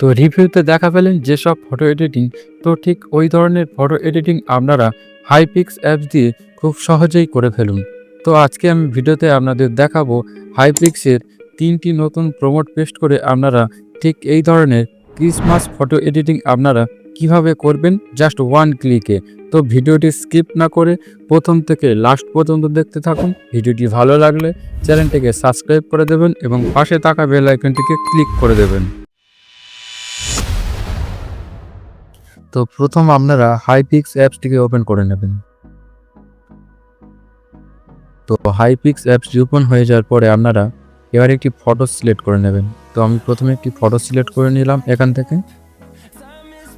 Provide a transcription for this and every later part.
তো রিভিউতে দেখা পেলেন যেসব ফটো এডিটিং তো ঠিক ওই ধরনের ফটো এডিটিং আপনারা হাইপিক্স অ্যাপস দিয়ে খুব সহজেই করে ফেলুন। তো আজকে আমি ভিডিওতে আপনাদের দেখাবো হাইপিক্সের তিনটি নতুন প্রমোট পেস্ট করে আপনারা ঠিক এই ধরনের ক্রিসমাস ফটো এডিটিং আপনারা কীভাবে করবেন? জাস্ট ওয়ান ক্লিকে তো ভিডিওটি স্কিপ না করে প্রথম থেকে লাস্ট পর্যন্ত দেখতে থাকুন। ভিডিওটি ভালো লাগলে চ্যানেলটিকে সাবস্ক্রাইব করে দেবেন এবং পাশে থাকা বেল আইকনটিকে ক্লিক করে দেবেন। তো প্রথম আপনারা হাইপিক্স অ্যাপসটিকে ওপেন করে নেবেন। তো হাইপিক্স অ্যাপসটি ওপেন হয়ে যাওয়ার পরে আপনারা এবার একটি ফটো সিলেক্ট করে নেবেন। তো আমি প্রথমে একটি ফটো সিলেক্ট করে নিলাম এখান থেকে।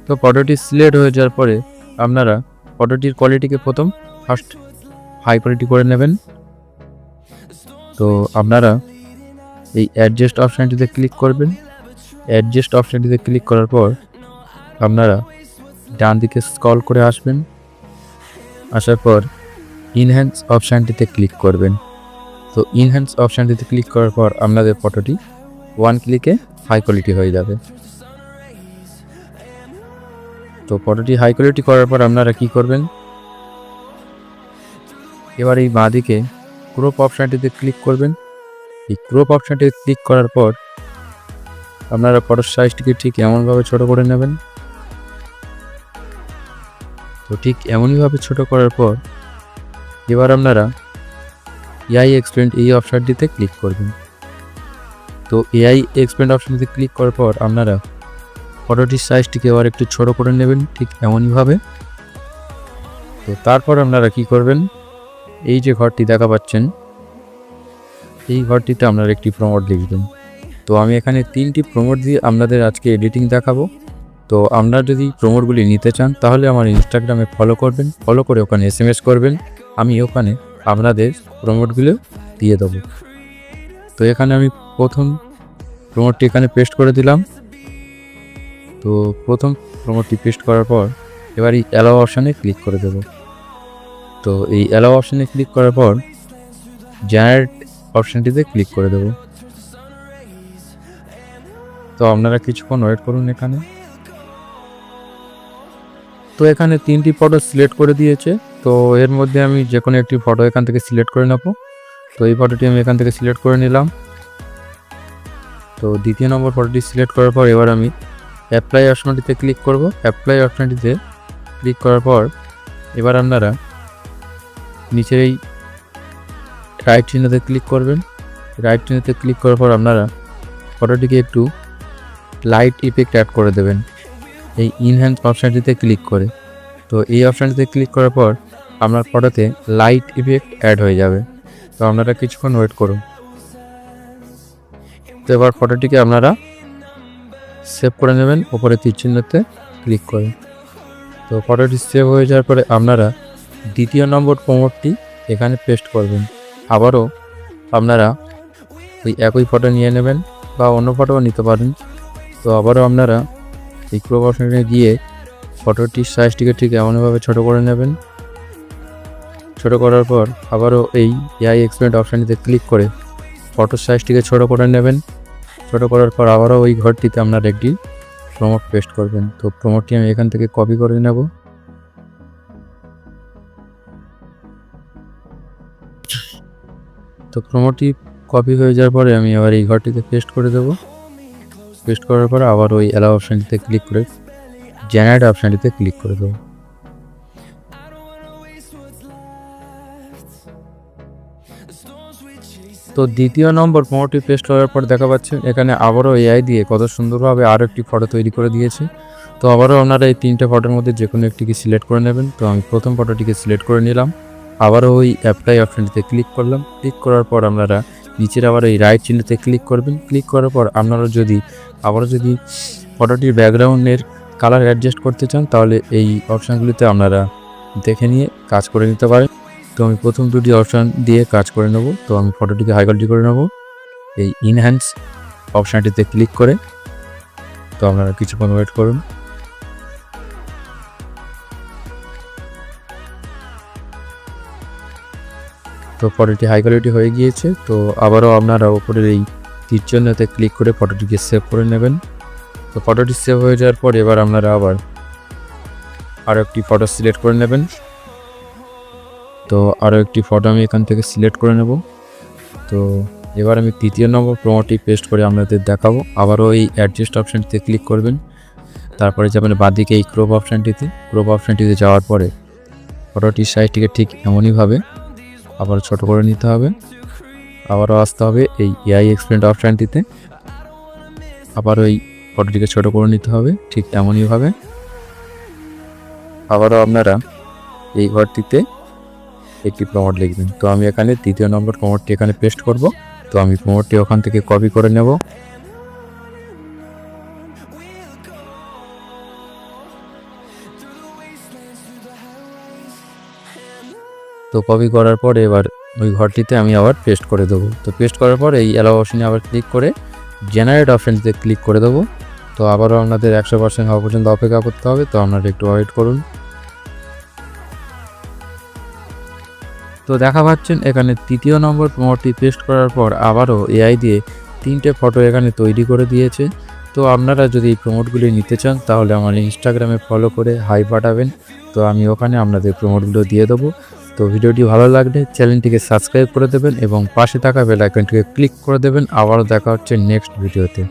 তো ফটোটি সিলেক্ট হয়ে যাওয়ার পরে আপনারা ফটোটির কোয়ালিটিকে প্রথম ফার্স্ট হাই কোয়ালিটি করে নেবেন। তো আপনারা এই অ্যাডজাস্ট অপশানটিতে ক্লিক করবেন। অ্যাডজাস্ট অপশানটিতে ক্লিক করার পর আপনারা ডান দিকে স্কল করে আসবেন। আসার পর ইনহ্যান্স অপশানটিতে ক্লিক করবেন। তো ইনহ্যান্স অপশানটিতে ক্লিক করার পর আপনাদের ফটোটি ওয়ান ক্লিকে হাই কোয়ালিটি হয়ে যাবে। তো ফটোটি হাই কোয়ালিটি করার পর আপনারা কি করবেন? এবার এই বাঁদিকে ক্রোপ অপশানটিতে ক্লিক করবেন। এই ক্রোপ অপশানটিতে ক্লিক করার পর আপনারা ফটোর সাইজটিকে ঠিক এমনভাবে ছোট করে নেবেন। তো ঠিক এমনইভাবে ছোট করার পর এবার আপনারা এআই এক্সপেন্ড এই অপশানটিতে ক্লিক করবেন। তো এআই এক্সপেন্ড অপশানটিতে ক্লিক করার পর আপনারা ফটোটির সাইজটিকে আবার একটু ছোট করে নেবেন, ঠিক এমনইভাবে। তো তারপর আপনারা কি করবেন? এই যে ঘরটি দেখা পাচ্ছেন, এই ঘরটিতে আপনারা একটি প্রমোট লিখবেন তো আমি এখানে তিনটি প্রমোট দিয়ে আপনাদের আজকে এডিটিং দেখাবো। তো আপনারা যদি প্রমোটগুলি নিতে চান, তাহলে আমার ইনস্টাগ্রামে ফলো করবেন, ফলো করে ওখানে এস করবেন। আমি ওখানে আপনাদের প্রমোটগুলো দিয়ে দেবো। তো এখানে আমি প্রথম প্রমোটটি এখানে পেস্ট করে দিলাম। তো প্রথম প্রমোটটি পেস্ট করার পর এবার এই অ্যালাও অপশানে ক্লিক করে দেব। তো এই অ্যালাও অপশানে ক্লিক করার পর জেনারেট অপশানটিতে ক্লিক করে দেব। তো আপনারা কিছুক্ষণ ওয়েট করুন এখানে। তো এখানে তিনটি ফটো সিলেক্ট করে দিয়েছে। তো এর মধ্যে আমি যে কোনো একটি ফটো এখান থেকে সিলেক্ট করে নেব। তো এই ফটোটি আমি এখান থেকে সিলেক্ট করে নিলাম। তো দ্বিতীয় নম্বর ফটোটি সিলেক্ট করার পর এবার আমি অ্যাপ্লাই অপশনটিতে ক্লিক করব। অ্যাপ্লাই অপশনটিতে ক্লিক করার পর এবার আপনারা নিচের এই রাইট চিহ্নতে ক্লিক করবেন। রাইট চিহ্নতে ক্লিক করার পর আপনারা ফটোটিকে একটু লাইট ইফেক্ট অ্যাড করে দেবেন। এই ইনহ্যান্স অপশানটিতে ক্লিক করে। তো এই অপশানটিতে ক্লিক করার পর আপনার ফটোতে লাইট ইফেক্ট অ্যাড হয়ে যাবে। তো আপনারা কিছুক্ষণ ওয়েট করুন। তো এবার ফটোটিকে আপনারা সেভ করে নেবেন ওপরে তীর চিহ্নতে ক্লিক করে। তো ফটোটি সেভ হয়ে যাওয়ার পরে আপনারা দ্বিতীয় নম্বর প্রমোটটি এখানে পেস্ট করবেন। আবারও আপনারা ওই একই ফটো নিয়ে নেবেন বা অন্য ফটোও নিতে পারেন। তো আবারও আপনারা এই ক্রোপ গিয়ে ফটোটির সাইজটিকে ঠিক এমনভাবে ছোট করে নেবেন। ছোট করার পর আবারও এই এআই এক্সপেন্ড অপশানটিতে ক্লিক করে ফটোর সাইজটিকে ছোট করে নেবেন। ছোট করার পর আবারও ওই ঘরটিতে আপনার একটি প্রমোট পেস্ট করবেন। তো প্রমোটটি আমি এখান থেকে কপি করে নেব। তো প্রমোটটি কপি হয়ে যাওয়ার পরে আমি আবার এই ঘরটিতে পেস্ট করে দেব। পেস্ট করার পর আবার ওই অ্যালাউ অপশানটিতে ক্লিক করে জেনারেট অপশানটিতে ক্লিক করে দেবো। তো দ্বিতীয় নম্বর প্রমোটি পেস্ট করার পর দেখা পাচ্ছে, এখানে আবারও এআই দিয়ে কত সুন্দরভাবে আরও একটি ফটো তৈরি করে দিয়েছে। তো আবারও আপনারা এই তিনটে ফটোর মধ্যে যে কোনো একটিকে সিলেক্ট করে নেবেন। তো আমি প্রথম ফটোটিকে সিলেক্ট করে নিলাম। আবারও ওই অ্যাপ্লাই অপশানটিতে ক্লিক করলাম। ক্লিক করার পর আপনারা নিচের আবার এই রাইট চিহ্নতে ক্লিক করবেন। ক্লিক করার পর আপনারা যদি আবারও যদি ফটোটির ব্যাকগ্রাউন্ডের কালার অ্যাডজাস্ট করতে চান, তাহলে এই অপশানগুলিতে আপনারা দেখে নিয়ে কাজ করে নিতে পারেন। তো আমি প্রথম দুটি অপশান দিয়ে কাজ করে নেব। তো আমি ফটোটিকে হাই কোয়ালিটি করে নেব। এই ইনহ্যান্স অপশানটিতে ক্লিক করে তো আপনারা কিছুক্ষণ ওয়েট করুন। তো ফটোটি হাই কোয়ালিটি হয়ে গিয়েছে। তো আবারও আপনারা ওপরের এই তীর চিহ্নতে ক্লিক করে ফটোটিকে সেভ করে নেবেন। তো ফটোটি সেভ হয়ে যাওয়ার পর এবার আপনারা আবার আরও একটি ফটো সিলেক্ট করে নেবেন। তো আরও একটি ফটো আমি এখান থেকে সিলেক্ট করে নেব। তো এবার আমি তৃতীয় নম্বর প্রোমোটি পেস্ট করে আপনাদের দেখাবো। আবারও এই অ্যাডজাস্ট অপশানটিতে ক্লিক করবেন। তারপরে যাবেন বাদিকে এই ক্রোপ অপশানটিতে ক্রোপ অপশানটিতে যাওয়ার পরে ফটোটির সাইজটিকে ঠিক এমনইভাবে আবার ছোট করে নিতে হবে। আবারও আসতে হবে এই এআই এক্সপ্লেন্ট অপশানটিতে আবার ওই ফটোটিকে ছোট করে নিতে হবে ঠিক এমনইভাবে আবারও আপনারা এই ঘরটিতে একটি প্রমোট লিখবেন? তো আমি এখানে তৃতীয় নম্বর প্রমোটটি এখানে পেস্ট করব। তো আমি প্রমোটটি ওখান থেকে কপি করে নেব। তো কপি করার পর এবার ওই ঘরটিতে আমি আবার পেস্ট করে দেবো। তো পেস্ট করার পর এই অ্যালাউ অপশনে আবার ক্লিক করে জেনারেট অপশনটিতে ক্লিক করে দেবো। তো আবারও আপনাদের একশো পার্সেন্ট হওয়া পর্যন্ত অপেক্ষা করতে হবে। তো আপনারা একটু ওয়েট করুন। তো দেখা পাচ্ছেন, এখানে তৃতীয় নম্বর প্রমোটটি পেস্ট করার পর আবারও এআই দিয়ে তিনটে ফটো এখানে তৈরি করে দিয়েছে। তো আপনারা যদি এই প্রমোটগুলি নিতে চান, তাহলে আমার ইনস্টাগ্রামে ফলো করে হাই পাঠাবেন। তো আমি ওখানে আপনাদের প্রমোটগুলো দিয়ে দেবো। তো ভিডিওটি ভালো লাগলে চ্যানেলটিকে সাবস্ক্রাইব করে দেবেন এবং পাশে থাকা বেল আইকনটিকে ক্লিক করে দেবেন। আবারও দেখা হচ্ছে নেক্সট ভিডিওতে।